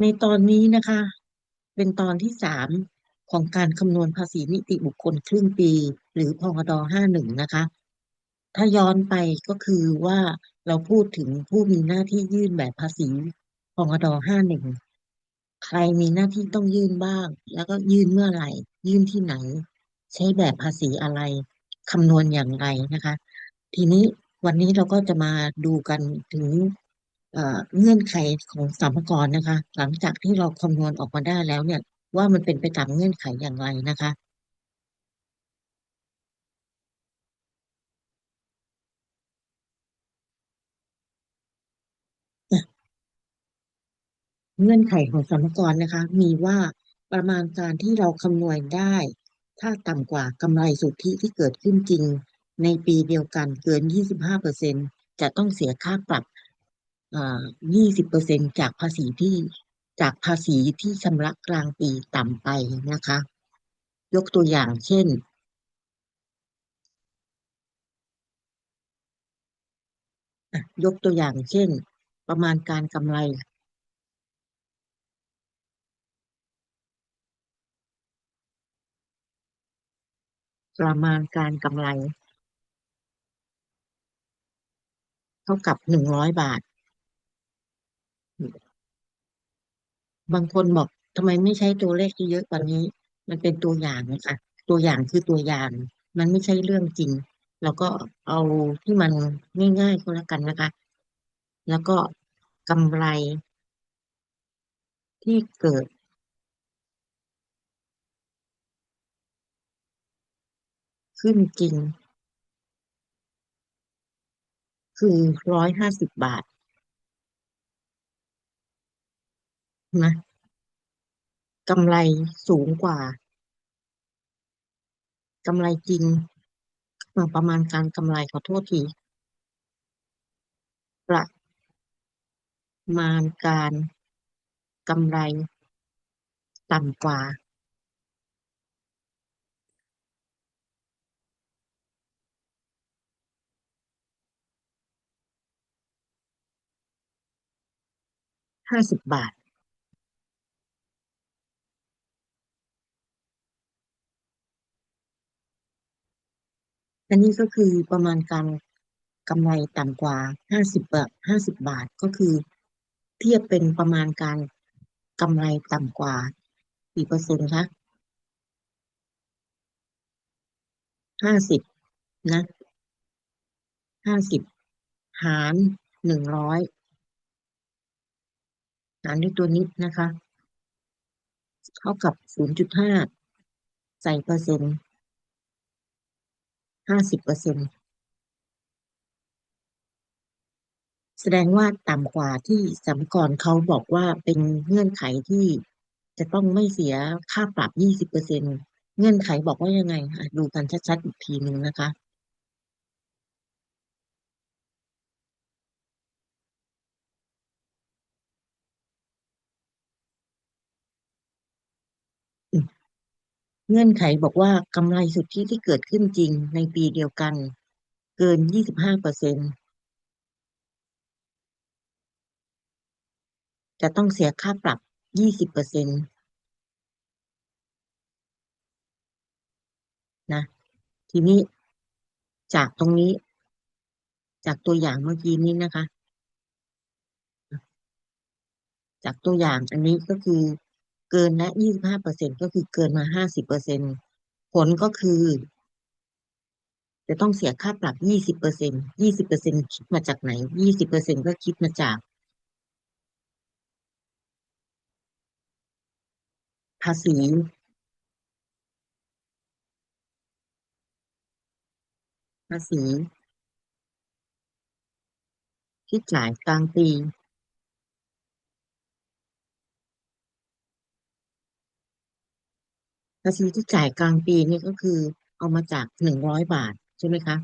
ในตอนนี้นะคะ เป็นตอนที่สามของการคำนวณภาษีนิติบุคคลครึ่งปี หรือพงดห้าหนึ่งนะคะ ถ้าย้อนไปก็คือว่าเราพูดถึงผู้มีหน้าที่ยื่นแบบภาษีพงดห้าหนึ่งใครมีหน้าที่ต้องยื่นบ้าง แล้วก็ยื่นเมื่อไหร่ ยื่นที่ไหน ใช้แบบภาษีอะไรคำนวณอย่างไรนะคะ ทีนี้วันนี้เราก็จะมาดูกันถึง เงื่อนไขของสรรพากรนะคะ หลังจากที่เราคำนวณออกมาได้แล้วเนี่ย ว่ามันเป็นไปตามเงื่อนไขอย่างไรนะคะ เงื่อนไขของสรรพากรนะคะ มีว่าประมาณการที่เราคำนวณได้ ถ้าต่ำกว่ากำไรสุทธิที่เกิดขึ้นจริง ในปีเดียวกันเกิน 25%จะต้องเสียค่าปรับ อ่า20%จากภาษีที่จากภาษีที่ชำระกลางปีต่ำไปนะคะ ยกตัวอย่างเช่น ยกตัวอย่างเช่น ประมาณการกำไรประมาณการกำไร เท่ากับหนึ่งร้อยบาท บางคนบอกทำไมไม่ใช้ตัวเลขที่เยอะกว่านี้ มันเป็นตัวอย่างนะคะตัวอย่างคือตัวอย่าง มันไม่ใช่เรื่องจริงแล้วก็เอาที่มันง่ายๆก็แล้วกันนะคะ แล้วก็กำไร ที่เกิดขึ้นจริง คือร้อยห้าสิบบาท นะกำไรสูงกว่ากำไรจริงประมาณการกำไรขอโทษที ประมาณการกำไรต่ำกว่า ห้าสิบบาท อันนี้ก็คือประมาณการกำไรต่ำกว่าห้าสิบบาทห้าสิบบาทก็คือ เทียบเป็นประมาณการกำไรต่ำกว่ากี่เปอร์เซ็นต์คะห้าสิบนะห้าสิบหารหนึ่งร้อยหารด้วยตัวนี้นะคะ เท่ากับศูนย์จุดห้าใส่เปอร์เซ็นต์ ห้าสิบเปอร์เซ็นต์แสดงว่าต่ำกว่าที่สัมภารเขาบอกว่าเป็นเงื่อนไขที่จะต้องไม่เสียค่าปรับยี่สิบเปอร์เซ็นต์เงื่อนไขบอกว่ายังไงอะดูกันชัดๆอีกทีหนึ่งนะคะ เงื่อนไขบอกว่ากำไรสุทธิที่เกิดขึ้นจริงในปีเดียวกัน เกินยี่สิบห้าเปอร์เซ็นจะต้องเสียค่าปรับยี่สิบเปอร์เซ็นตนะทีนี้จากตรงนี้ จากตัวอย่างเมื่อกี้นี้นะคะ จากตัวอย่างอันนี้ก็คือ เกินและยี่สิบห้าเปอร์เซ็นก็คือเกินมาห้าสิบเปอร์เซ็นผลก็คือ จะต้องเสียค่าปรับยี่สิบเปอร์เซ็นยี่สิบเปอร์เซ็นคิดมาจากไหนยี่สิบเปอร์เซ็นก็คิดมาจาก ภาษีภาษีที่จ่ายกลางปี ภาษีที่จ่ายกลางปีนี่ก็คือ เอามาจากหนึ่งร้อยบาทใช่ไหมคะ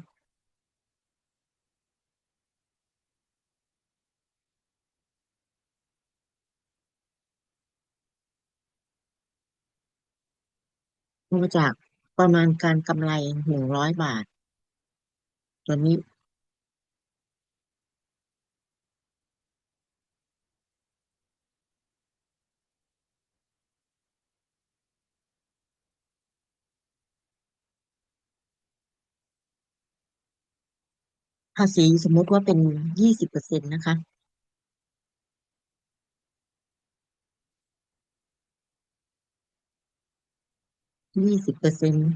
เอามาจากประมาณการกำไรหนึ่งร้อยบาท ตัวนี้ ภาษีสมมติว่าเป็นยี่สิบเปอร์เซ็นต์นะคะ ยี่สิบเปอร์เซ็นต์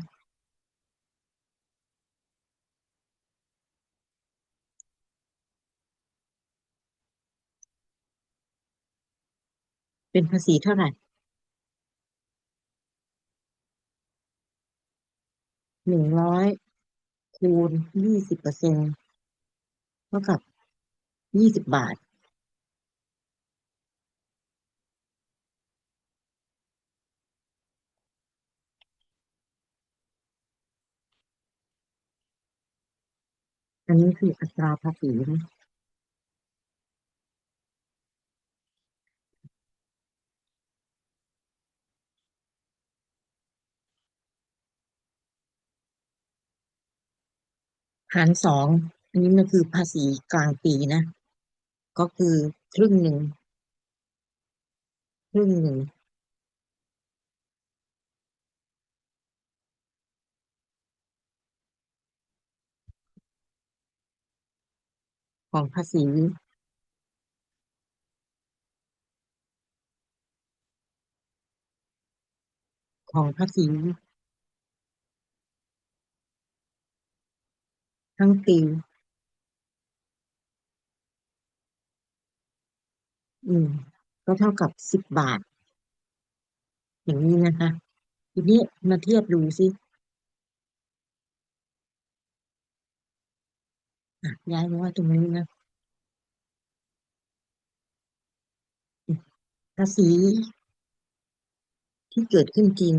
เป็นภาษีเท่าไหร่หนึ่งร้อยคูณยี่สิบเปอร์เซ็นต์ เท่ากับยี่สิบบาท อันนี้คืออัตราภาษีนะหารสอง อันนี้มันคือภาษีกลางปีนะ ก็คือครึ่งหนึ่งครึ่งหนึ่งของภาษีของภาษีทั้งปี อืม ก็เท่ากับสิบบาท อย่างนี้นะคะ ทีนี้มาเทียบดูสิย้ายมาว่าตรงนี้นะภาษีที่เกิดขึ้นจริง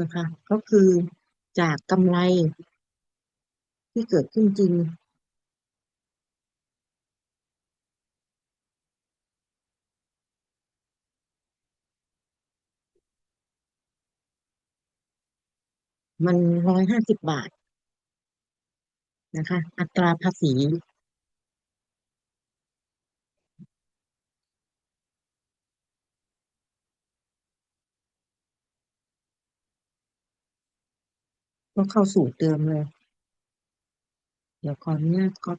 นะคะ ก็คือจากกำไร ที่เกิดขึ้นจริง มันร้อยห้าสิบบาทนะคะ อัตราภาษี ก็เข้าสู่เดิมเลย เดี๋ยวขออนุญาตก็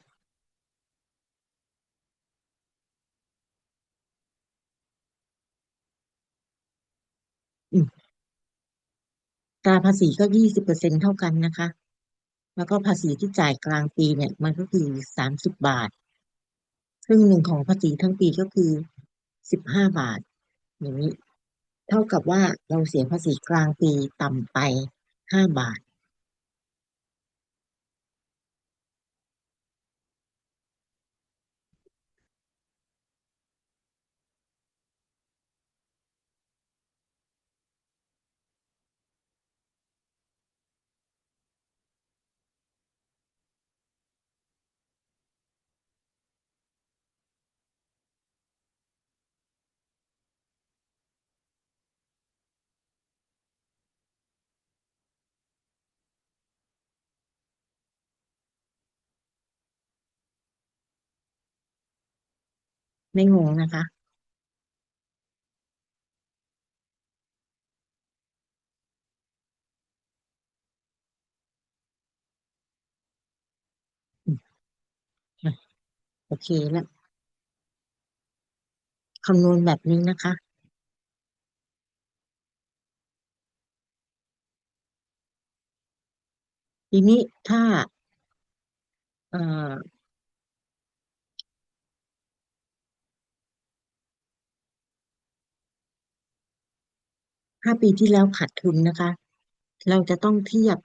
อืมอัตราภาษีก็ยี่สิบเปอร์เซ็นเท่ากันนะคะ แล้วก็ภาษีที่จ่ายกลางปีเนี่ยมันก็คือสามสิบบาท ครึ่งหนึ่งของภาษีทั้งปีก็คือสิบห้าบาท อย่างนี้ เท่ากับว่าเราเสียภาษีกลางปีต่ำไปห้าบาท ไม่งงนะคะ โอเคแล้วคำนวณแบบนี้นะคะทีนี้ถ้า เอ่อ ห้าปีที่แล้วขาดทุนนะคะ เราจะต้องเทียบ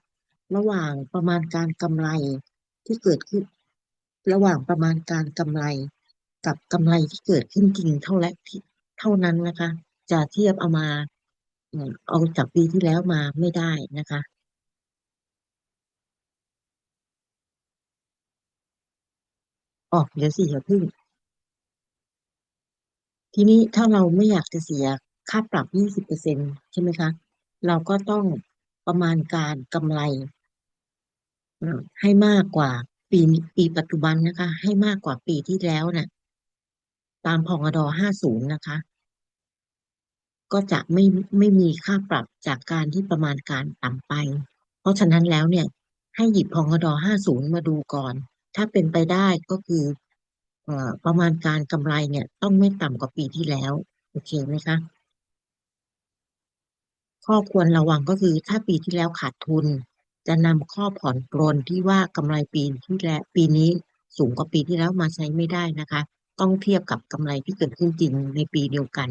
ระหว่างประมาณการกำไรที่เกิดขึ้น ระหว่างประมาณการกำไร กับกำไรที่เกิดขึ้นจริงเท่าและที่เท่านั้นนะคะ จะเทียบเอามาเอ่อเอาจากปีที่แล้วมาไม่ได้นะคะออกเดี๋ยวสิอย่าพึ่ง ทีนี้ถ้าเราไม่อยากจะเสีย ค่าปรับยี่สิบเปอร์เซ็นใช่ไหมคะ เราก็ต้องประมาณการกำไร ให้มากกว่าปีปีปัจจุบันนะคะ ให้มากกว่าปีที่แล้วน่ะตามพองดอ50 นะคะ ก็จะไม่ไม่มีค่าปรับจากการที่ประมาณการต่ำไป เพราะฉะนั้นแล้วเนี่ย ให้หยิบพองดอ50 มาดูก่อน ถ้าเป็นไปได้ก็คือประมาณการกำไรเนี่ย ต้องไม่ต่ำกว่าปีที่แล้ว โอเคไหมคะ ข้อควรระวังก็คือถ้าปีที่แล้วขาดทุน จะนำข้อผ่อนปรนที่ว่ากำไรปีที่แล้วปีนี้สูงกว่าปีที่แล้วมาใช้ไม่ได้นะคะ ต้องเทียบกับกำไรที่เกิดขึ้นจริงในปีเดียวกัน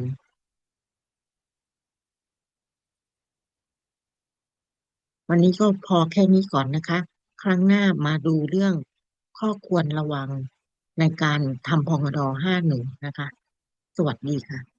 วันนี้ก็พอแค่นี้ก่อนนะคะ ครั้งหน้ามาดูเรื่องข้อควรระวังในการทำพงด51นะคะ สวัสดีค่ะ